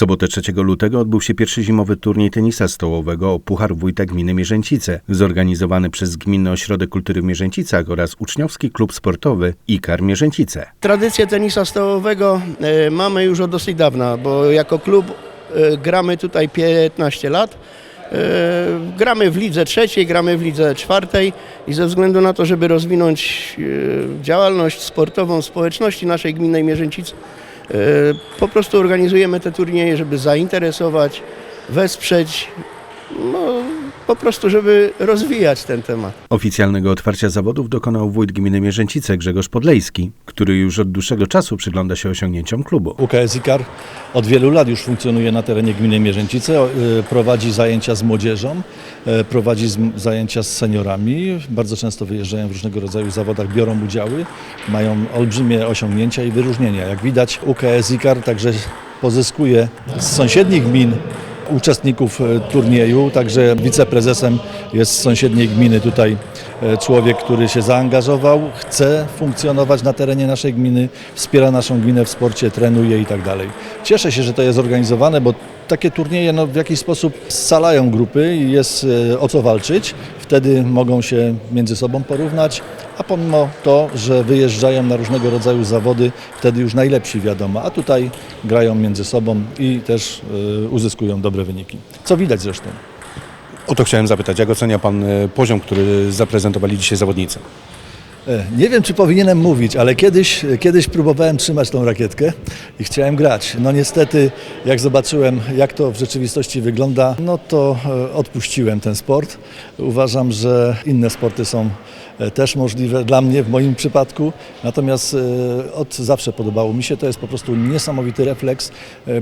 sobotę 3 lutego odbył się pierwszy zimowy turniej tenisa stołowego o Puchar Wójta Gminy Mierzęcice, zorganizowany przez Gminny Ośrodek Kultury w Mierzęcicach oraz Uczniowski Klub Sportowy IKAR Mierzęcice. Tradycję tenisa stołowego e, mamy już od dosyć dawna, bo jako klub e, gramy tutaj 15 lat. E, Gramy w lidze trzeciej, gramy w lidze czwartej i ze względu na to, żeby rozwinąć działalność sportową społeczności naszej gminnej Mierzęcicy, po prostu organizujemy te turnieje, żeby zainteresować, wesprzeć, no po prostu, żeby rozwijać ten temat. Oficjalnego otwarcia zawodów dokonał wójt gminy Mierzęcice Grzegorz Podlejski, który już od dłuższego czasu przygląda się osiągnięciom klubu. UKS IKAR od wielu lat już funkcjonuje na terenie gminy Mierzęcice, y, prowadzi zajęcia z młodzieżą, y, prowadzi zajęcia z seniorami, bardzo często wyjeżdżają w różnego rodzaju zawodach, biorą udziały, mają olbrzymie osiągnięcia i wyróżnienia. Jak widać UKS IKAR także pozyskuje z sąsiednich gmin uczestników e, turnieju, także wiceprezesem jest z sąsiedniej gminy tutaj e, człowiek, który się zaangażował, chce funkcjonować na terenie naszej gminy, wspiera naszą gminę w sporcie, trenuje i tak dalej. Cieszę się, że to jest organizowane, bo takie turnieje no, w jakiś sposób scalają grupy i jest e, o co walczyć. Wtedy mogą się między sobą porównać, a pomimo to, że wyjeżdżają na różnego rodzaju zawody, wtedy już najlepsi wiadomo, a tutaj grają między sobą i też e, uzyskują dobre wyniki. Co widać zresztą. O to chciałem zapytać, jak ocenia Pan e, poziom, który zaprezentowali dzisiaj zawodnicy? E, Nie wiem, czy powinienem mówić, ale kiedyś, kiedyś próbowałem trzymać tą rakietkę i chciałem grać. No niestety, jak zobaczyłem, jak to w rzeczywistości wygląda, no to e, odpuściłem ten sport. Uważam, że inne sporty są e, też możliwe dla mnie, w moim przypadku. Natomiast od zawsze podobało mi się. To jest po prostu niesamowity refleks,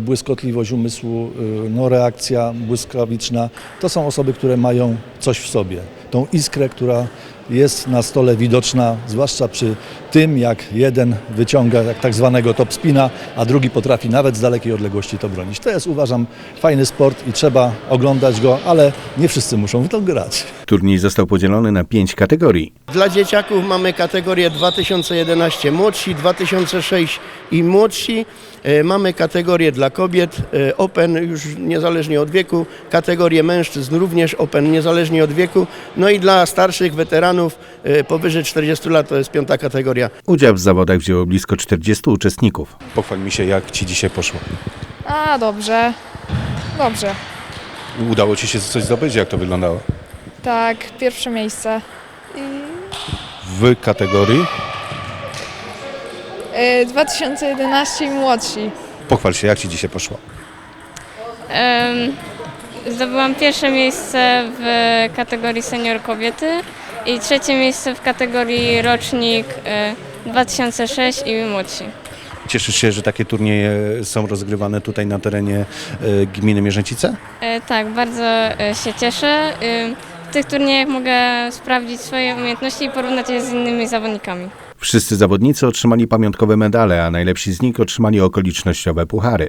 błyskotliwość umysłu, no reakcja błyskawiczna. To są osoby, które mają coś w sobie. Tą iskrę, która jest na stole widoczna, zwłaszcza przy tym, jak jeden wyciąga jak tak zwanego top spina, a drugi potrafi nawet z dalekiej odległości to bronić. To jest uważam fajny sport i trzeba oglądać go, ale nie wszyscy muszą w to grać. Turniej został podzielony na pięć kategorii. Dla dzieciaków mamy kategorię 2011 młodsi, 2006 i młodsi. E, Mamy kategorię dla kobiet e, Open już niezależnie od wieku, kategorię mężczyzn również Open niezależnie od wieku. No i dla starszych weteranów e, powyżej 40 lat to jest piąta kategoria. Udział w zawodach wzięło blisko 40 uczestników. Pochwal mi się, jak Ci dzisiaj poszło. A, dobrze. Dobrze. Udało Ci się coś zdobyć? Jak to wyglądało? Tak, pierwsze miejsce. W kategorii? Y, 2011 i młodsi. Pochwal się, jak Ci dzisiaj poszło. Em, Zdobyłam pierwsze miejsce w kategorii senior kobiety i trzecie miejsce w kategorii rocznik e, 2006 i młodsi. Cieszysz się, że takie turnieje są rozgrywane tutaj na terenie e, gminy Mierzęcice? E, Tak, bardzo się cieszę. W tych turniejach mogę sprawdzić swoje umiejętności i porównać je z innymi zawodnikami. Wszyscy zawodnicy otrzymali pamiątkowe medale, a najlepsi z nich otrzymali okolicznościowe puchary.